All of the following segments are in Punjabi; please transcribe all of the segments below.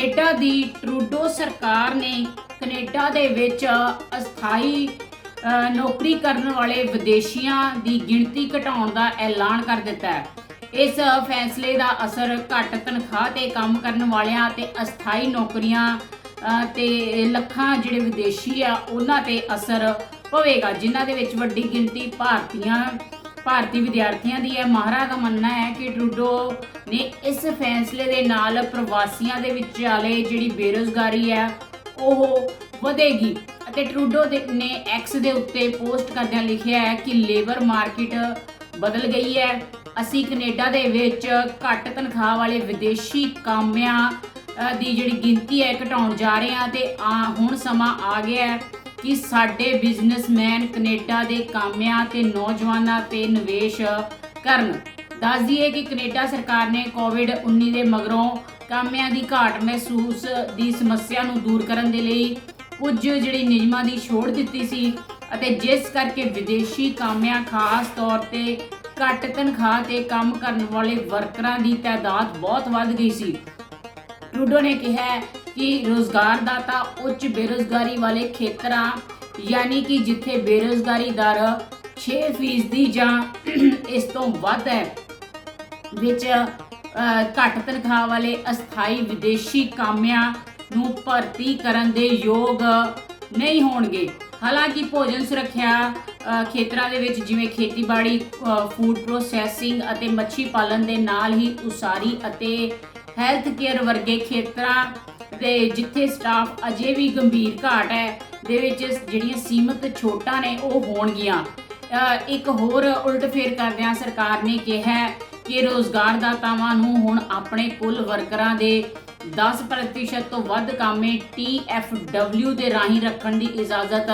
ਕੈਨੇਡਾ ਦੀ ਟਰੂਡੋ ਸਰਕਾਰ ਨੇ ਕੈਨੇਡਾ ਦੇ ਵਿੱਚ ਅਸਥਾਈ ਨੌਕਰੀ ਕਰਨ ਵਾਲੇ ਵਿਦੇਸ਼ੀਆਂ ਦੀ ਗਿਣਤੀ ਘਟਾਉਣ ਦਾ ਐਲਾਨ ਕਰ ਦਿੱਤਾ ਹੈ। ਇਸ ਫੈਸਲੇ ਦਾ ਅਸਰ ਘੱਟ ਤਨਖਾਹ ਤੇ ਕੰਮ ਕਰਨ ਵਾਲਿਆਂ ਤੇ ਅਸਥਾਈ ਨੌਕਰੀਆਂ ਤੇ ਲੱਖਾਂ ਜਿਹੜੇ ਵਿਦੇਸ਼ੀ ਆ, ਉਹਨਾਂ ਤੇ ਅਸਰ ਪਵੇਗਾ, ਜਿਨ੍ਹਾਂ ਦੇ ਵਿੱਚ ਵੱਡੀ ਗਿਣਤੀ ਭਾਰਤੀਆਂ, ਭਾਰਤੀ ਵਿਦਿਆਰਥੀਆਂ ਦੀ ਹੈ। ਮਾਹਰਾਂ ਦਾ ਮੰਨਣਾ ਹੈ ਟਰੂਡੋ ਨੇ ਇਸ ਫੈਸਲੇ ਦੇ ਨਾਲ ਪ੍ਰਵਾਸੀਆਂ ਦੇ ਵਿਚਾਲੇ ਜਿਹੜੀ ਬੇਰੋਜ਼ਗਾਰੀ ਹੈ, ਉਹ ਵਧੇਗੀ। ਅਤੇ ਟਰੂਡੋ ਦੇ ਨੇ ਐਕਸ ਦੇ ਉੱਤੇ ਪੋਸਟ ਕਰਦਿਆਂ ਲਿਖਿਆ ਹੈ ਕਿ ਲੇਬਰ ਮਾਰਕੀਟ ਬਦਲ ਗਈ ਹੈ। ਅਸੀਂ ਕੈਨੇਡਾ ਦੇ ਵਿੱਚ ਘੱਟ ਤਨਖਾਹ ਵਾਲੇ ਵਿਦੇਸ਼ੀ ਕਾਮਿਆਂ ਦੀ ਜਿਹੜੀ ਗਿਣਤੀ ਹੈ, ਘਟਾਉਣ ਜਾ ਰਹੇ ਹਾਂ ਤੇ ਆ ਹੁਣ ਸਮਾਂ ਆ ਗਿਆ ਹੈ ਕਿ ਸਾਡੇ ਬਿਜ਼ਨਸਮੈਨ ਕੈਨੇਡਾ ਦੇ ਕਾਮਿਆਂ ਤੇ ਨੌਜਵਾਨਾਂ ਤੇ ਨਿਵੇਸ਼ ਕਰਨ। ਦੱਸ ਦਈਏ ਕਿ ਕੈਨੇਡਾ ਸਰਕਾਰ ਨੇ ਕੋਵਿਡ-19 ਦੇ ਮਗਰੋਂ ਕਾਮਿਆਂ ਦੀ ਘਾਟ ਮਹਿਸੂਸ ਦੀ ਸਮੱਸਿਆ ਨੂੰ ਦੂਰ ਕਰਨ ਦੇ ਲਈ ਕੁਝ ਜਿਹੜੀ ਨਿਯਮਾਂ ਦੀ ਛੋੜ ਦਿੱਤੀ ਸੀ ਅਤੇ ਜਿਸ ਕਰਕੇ ਵਿਦੇਸ਼ੀ ਕਾਮਿਆਂ ਖਾਸ ਤੌਰ ਤੇ ਘੱਟ ਤਨਖਾਹ ਤੇ ਕੰਮ ਕਰਨ ਵਾਲੇ ਵਰਕਰਾਂ ਦੀ ਤਾਦਾਦ ਬਹੁਤ ਵੱਧ ਗਈ ਸੀ। ਟਰੂਡੋ ਨੇ ਕਿਹਾ ਹੈ ਕਿ ਰੋਜ਼ਗਾਰ ਦਾਤਾ ਉੱਚ ਬੇਰੋਜ਼ਗਾਰੀ ਵਾਲੇ ਖੇਤਰਾਂ, ਯਾਨੀ ਕਿ ਜਿੱਥੇ ਬੇਰੋਜ਼ਗਾਰੀ ਦਰ 6% ਜਾਂ ਇਸ ਤੋਂ ਵੱਧ ਹੈ ਵਿੱਚ ਘੱਟ ਤਨਖਾਹ ਵਾਲੇ ਅਸਥਾਈ ਵਿਦੇਸ਼ੀ ਕਾਮਿਆਂ ਨੂੰ ਭਰਤੀ ਕਰਨ ਦੇ ਯੋਗ ਨਹੀਂ ਹੋਣਗੇ। ਹਾਲਾਂਕਿ ਭੋਜਨ ਸੁਰੱਖਿਆ ਖੇਤਰਾਂ ਦੇ ਵਿੱਚ ਜਿਵੇਂ ਖੇਤੀਬਾੜੀ ਫੂਡ ਪ੍ਰੋਸੈਸਿੰਗ ਅਤੇ ਮੱਛੀ ਪਾਲਣ ਦੇ ਨਾਲ ਹੀ ਉਸਾਰੀ ਅਤੇ ਹੈਲਥ ਕੇਅਰ ਵਰਗੇ ਖੇਤਰਾਂ ਦੇ ਜਿੱਥੇ ਸਟਾਫ ਅਜੇ ਵੀ ਗੰਭੀਰ ਘਾਟ ਹੈ, ਦੇ ਵਿੱਚ ਜਿਹੜੀਆਂ ਸੀਮਤ ਛੋਟਾਂ ਨੇ ਉਹ ਹੋਣਗੀਆਂ। ਇੱਕ ਹੋਰ ਉਲਟ ਉਲਟਫੇਰ ਕਰਦਿਆਂ ਸਰਕਾਰ ਨੇ ਕਿਹਾ ਕਿ ਰੋਜ਼ਗਾਰਦਾਤਾਵਾਂ ਨੂੰ ਹੁਣ ਆਪਣੇ ਕੁੱਲ ਵਰਕਰਾਂ ਦੇ 10% ਤੋਂ ਵੱਧ ਕਾਮੇ TFW ਦੇ ਰਾਹੀਂ ਰੱਖਣ ਦੀ ਇਜਾਜ਼ਤ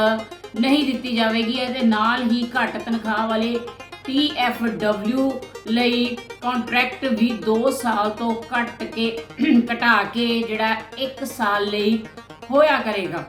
ਨਹੀਂ ਦਿੱਤੀ ਜਾਵੇਗੀ। ਅਤੇ ਨਾਲ ਹੀ ਘੱਟ ਤਨਖਾਹ ਵਾਲੇ TFW ਲਈ ਕੰਟਰੈਕਟ ਵੀ 2 ਸਾਲ ਤੋਂ ਘੱਟ ਕੇ ਘਟਾ ਕੇ ਜਿਹੜਾ 1 ਸਾਲ ਲਈ ਹੋਇਆ ਕਰੇਗਾ।